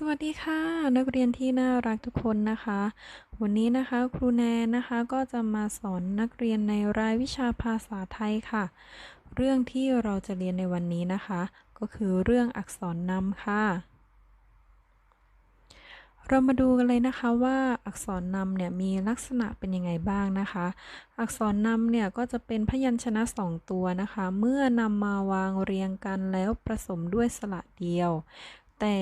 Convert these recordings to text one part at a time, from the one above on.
สวัสดีค่ะ นักเรียนที่น่ารักทุกคนนะคะ วันนี้นะคะครูแนนนะคะก็จะมาสอนนักเรียนในรายวิชาภาษาไทยค่ะ เรื่องที่เราจะเรียนในวันนี้นะคะ ก็คือเรื่องอักษรนำค่ะ เรามาดูกันเลยนะคะว่าอักษรนำเนี่ยมีลักษณะเป็นยังไงบ้างนะคะ อักษรนำเนี่ยก็จะเป็นพยัญชนะสองตัวนะคะ เมื่อนำมาวางเรียงกันแล้วผสมด้วยสระเดียว แต่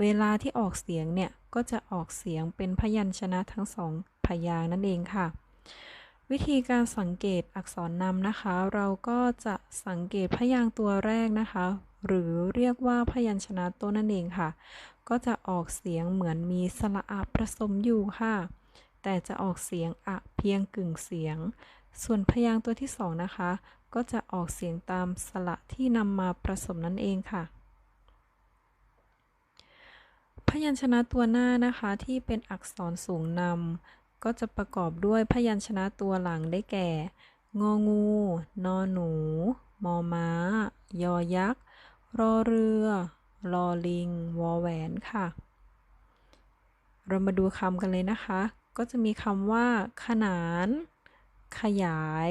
เวลาที่ออกเสียงเนี่ยก็จะออกเสียงเป็นพยัญชนะทั้งสองพยางนั่นเองค่ะ วิธีการสังเกตอักษรนำนะคะ เราก็จะสังเกตพยางตัวแรกนะคะ หรือเรียกว่าพยัญชนะต้นนั่นเองค่ะ ก็จะออกเสียงเหมือนมีสระอะผสมอยู่ค่ะ แต่จะออกเสียงอะเพียงกึ่งเสียง ส่วนพยางตัวที่สองนะคะ ก็จะออกเสียงตามสระที่นำมาผสมนั่นเองค่ะ พยัญชนะตัวหน้านะคะที่เป็นอักษรสูงนำก็จะประกอบด้วยพยัญชนะตัวหลังได้แก่ งองู นอหนู มอม้า ยอยักษ์ รอเรือ รอลิง วอแหวนค่ะ เรามาดูคำกันเลยนะคะ ก็จะมีคำว่า ขนาน ขยาย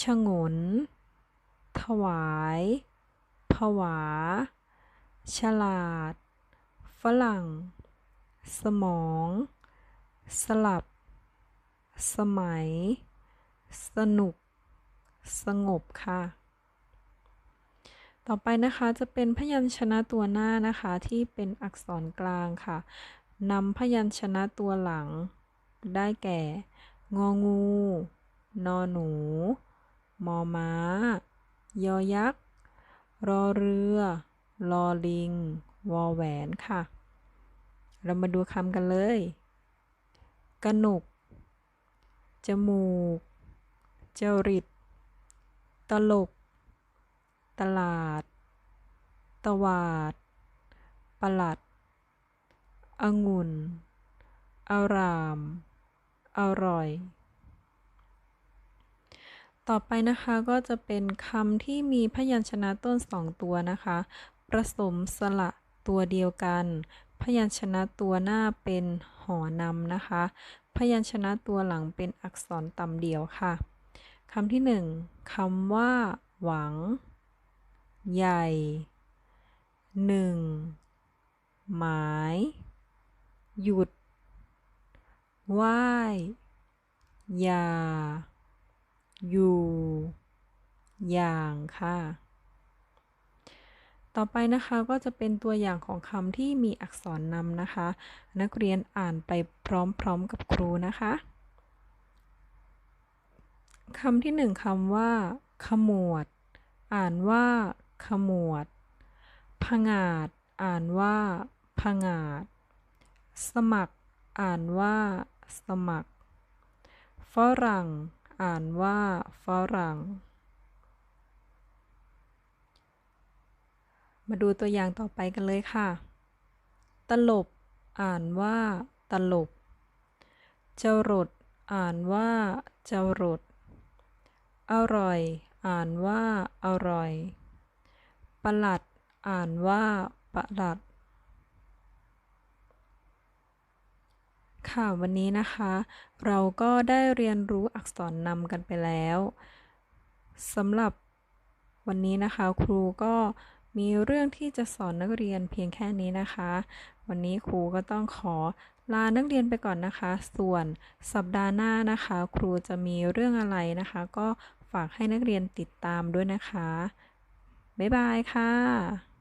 ฉงน ถวาย ผวา ฉลาด ฝรั่ง สมอง สลับ สมัย สนุก สงบค่ะ ต่อไปนะคะจะเป็นพยัญชนะตัวหน้านะคะที่เป็นอักษรกลางค่ะนำพยัญชนะตัวหลัง ได้แก่ งองู นอหนู มอม้า ยอยักษ์ รอเรือรอลิง วอแหวนค่ะ เรามาดูคำกันเลย กระหนก จมูกจริต ตลก ตลาด ตวาด ประหลัด องุ่น อาราม อร่อย ต่อไปนะคะก็จะเป็นคำที่มีพยัญชนะต้นสองตัวนะคะผสมสระ ตัวเดียวกัน พยัญชนะตัวหน้าเป็นหอนำนะคะ พยัญชนะตัวหลังเป็นอักษรต่ำเดียวค่ะคำที่หนึ่งคำว่า หวัง ใหญ่หนึ่งหมาย หยุดไหว้อย่า อยู่ อย่างค่ะ ต่อไปนะคะก็จะเป็นตัวอย่างของคำที่มีอักษรนำนะคะ นักเรียนอ่านไปพร้อมๆกับครูนะคะคำที่หนึ่งคำว่า ขมวด อ่านว่า ขมวด ผงาด อ่านว่า ผงาด สมัคร อ่านว่า สมัคร ฝรั่ง อ่านว่า ฝรั่ง มาดูตัวอย่างต่อไปกันเลยค่ะ ตลบ อ่านว่า ตลบ จรด อ่านว่าจรด อร่อย อ่านว่า อร่อย ประหลัด อ่านว่า ประหลัด ค่ะวันนี้นะคะ เราก็ได้เรียนรู้อักษรนำกันไปแล้วสำหรับวันนี้นะคะครูก็ มีเรื่องที่จะสอนนักเรียนเพียงแค่นี้นะคะ วันนี้ครูก็ต้องขอลานักเรียนไปก่อนนะคะ ส่วนสัปดาห์หน้านะคะ ครูจะมีเรื่องอะไรนะคะ ก็ฝากให้นักเรียนติดตามด้วยนะคะ บ๊ายบายค่ะ